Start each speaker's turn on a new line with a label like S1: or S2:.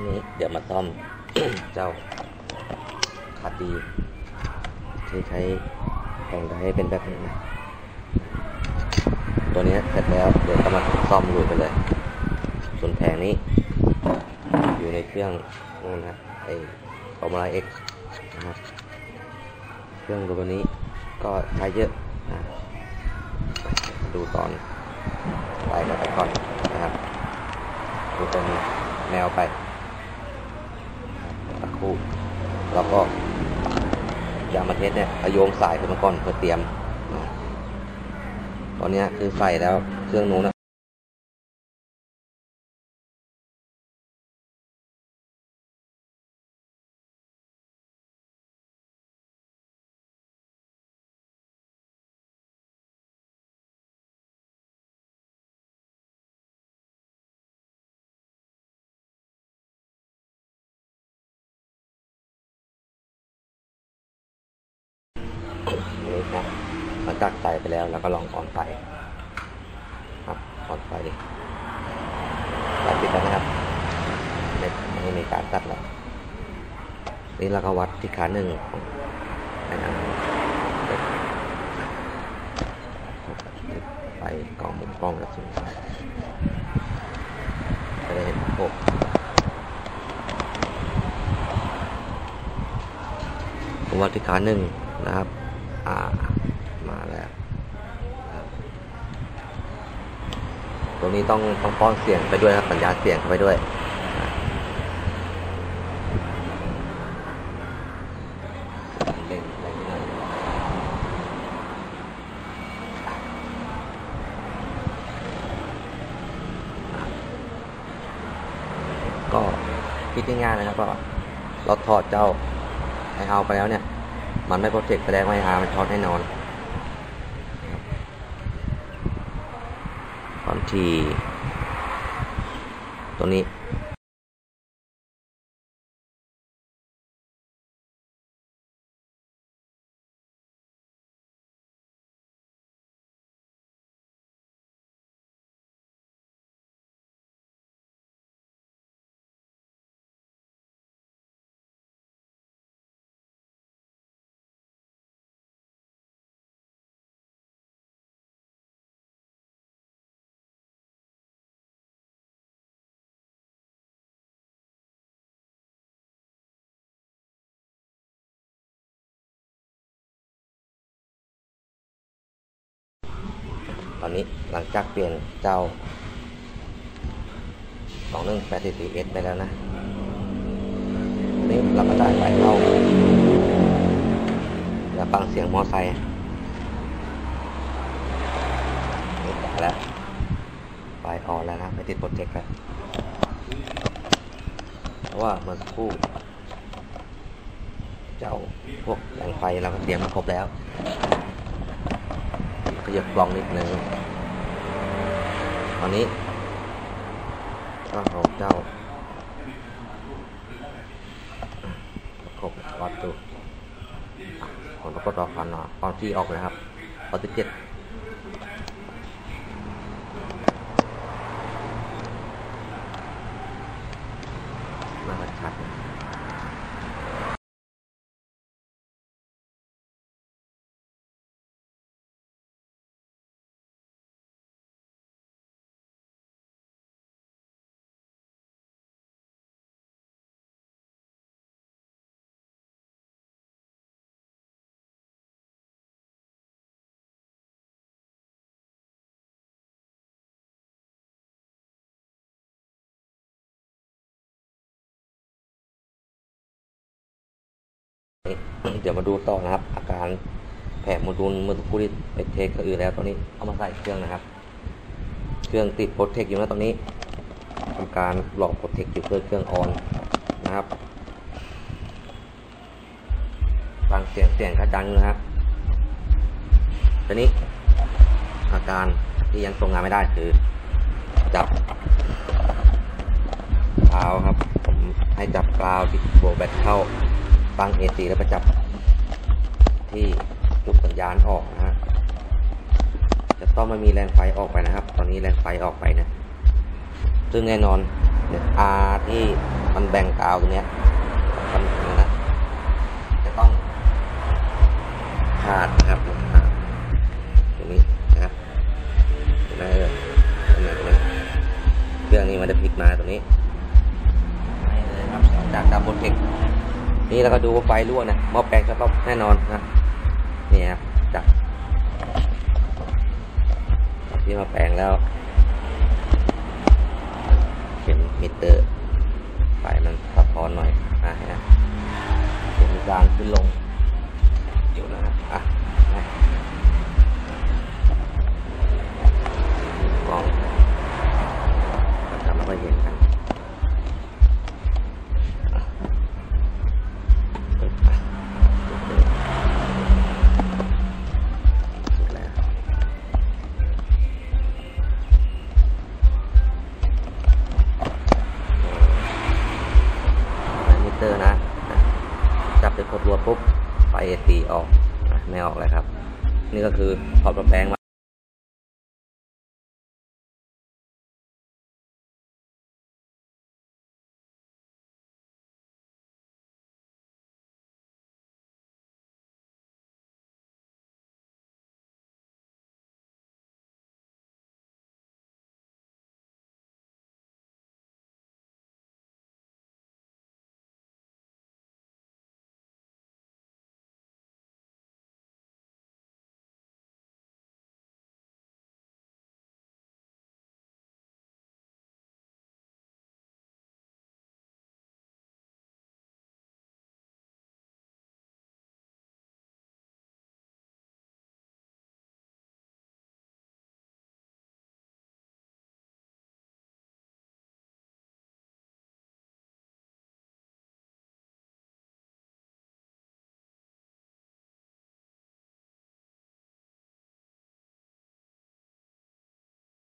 S1: นี้เดี๋ยวมาซ่อมเจ้าคาดีที่ใช้แต่งให้เป็นแบบนี้นะตัวนี้เสร็จแล้วเดี๋ยวก็มาซ่อมลุยไปเลย ส่วนแผงนี้อยู่ในเครื่องนู่นนะไอ้ฟอร์มูล่าเอ็กนะครับเครื่องตัวนี้ก็ใช้เยอะนะดูตอนไปกันไปก่อนนะครับดูเป็นแนวไป ครู่ แล้วก็ยางมาเทสเนี่ยอโยงสายขึ้นมาก่อนเพื่อเตรียม ตอนนี้คือใส่แล้วเครื่องนู้นนะ หลังจากใสไปแล้วเราก็ลองออนไฟครับออนไฟดิไฟปิดแล้วนะครับไม่ไม่มีการตัดแล้วนี่เราก็วัดที่ขาหนึ่งของไอ้นไปกล่องมุมกล้องกระสุนจะได้เห็นพบผมวัดที่ขาหนึ่งนะครับ อ่า แล้วตรงนี้ต้องต้องป้อนเสียงไปด้วยครับสัญญาเสียงเข้าไปด้วยก็คิดง่ายๆนะครับก็เราถอดเจ้าไอเอาไปแล้วเนี่ย มันไม่โปรเจกต์แสดงว่าไออามันช็อตแน่นอน ที่ ตรงนี้ นี้ หลังจากเปลี่ยนเจ้าสองหนึ่งแปดสี่สี่เอสไปแล้วนะนี่เราก็ได้ไฟเข้าอย่าฟังเสียงมอไซค์นี่ได้แล้วไฟออนแล้วนะไปติดโปรเจกต์แล้วเพราะว่าเมื่อสักครู่เจ้าพวกแหล่งไฟเราก็เตรียมมาครบแล้วขยับกล่องนิดนึง ตอนนี้ก็ของเจ้าครบวัดดูผลปรากฏออกกันเนาะตอนที่ออกเลยครับตอนที่เจ็ด เดี๋ยวมาดูต่อนะครับ อาการแผลโมดูลเมื่อสักครู่ที่ไปเทคก็อื่นแล้วตอนนี้เอามาใส่เครื่องนะครับ เครื่องติดโปรเทคอยู่นะตอนนี้ทำการหลอกโปรเทคอยู่เพื่อเครื่องออนนะครับฟังเสียงเสียงกระดังนะครับตอนนี้อาการที่ยังทรงงานไม่ได้คือจับเท้าครับ ผมให้จับกราวที่โบแบตเข้า ตั้ง AC แล้วไปจับที่จุดสัญญาณออกนะฮะจะต้องม่มีแรงไฟออกไปนะครับ ตอนนี้แรงไฟออกไปนะซึ่งแน่นอนเนี่ย R ที่มันแบ่งกาวตรงเนี้ยมันนะจะต้องขาดนะครับขาดตรงนี้นะครับเห็นไหมเออตรงไหนตรงนี้เครื่องนี้มันจะพลิกมาตรงนี้ไม่เลยครับจากดับโบเทค นี่เราก็ดูว่าไฟรั่วนะหม้อแปลงสต็อปแน่นอนนะนี่ครับจากที่มาแปลงแล้ว เข็มมิเตอร์ไฟมันสะท้อนหน่อยนะฮะเข็มการขึ้นลงเดี๋ยวนะครับอะ จับไปกดรัวปุ๊บไฟตีออกไม่ออกเลยครับ นี่ก็คือพอดกระแปลงมา